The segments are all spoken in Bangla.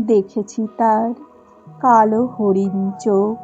দেখেছি তার কালো হরিণ চোখ।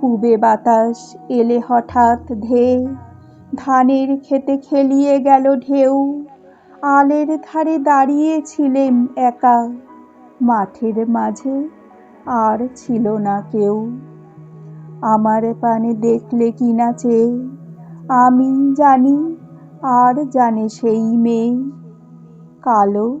পুবে বাতাস এলে হঠাৎ ধেয়ে ধানের খেতে খেলিয়ে গেল ঢেউ। আলের ধারে দাঁড়িয়েছিলেম একা, মাঠের মাঝে আর ছিল না কেউ। আমার পানে দেখলে কি না চেয়ে আমি জানি আর জানে সেই মেয়ে। কালো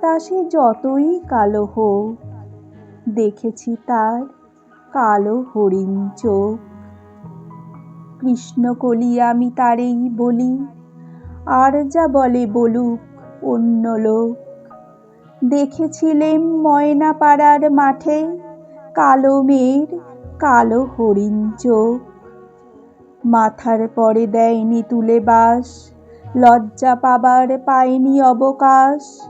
তা সে যতই কালো হোক, দেখেছি তার কালো হরিণ চোখ। কৃষ্ণকলি আমি তারেই বলি, আর যা বলে বলুক অন্য লোক। দেখেছিলেম ময়না পাড়ার মাঠে কালো মেয়ের কালো হরিণ চোখ। মাথার পরে দেয়নি তুলে বাস, লজ্জা পাবার পায়নি অবকাশ।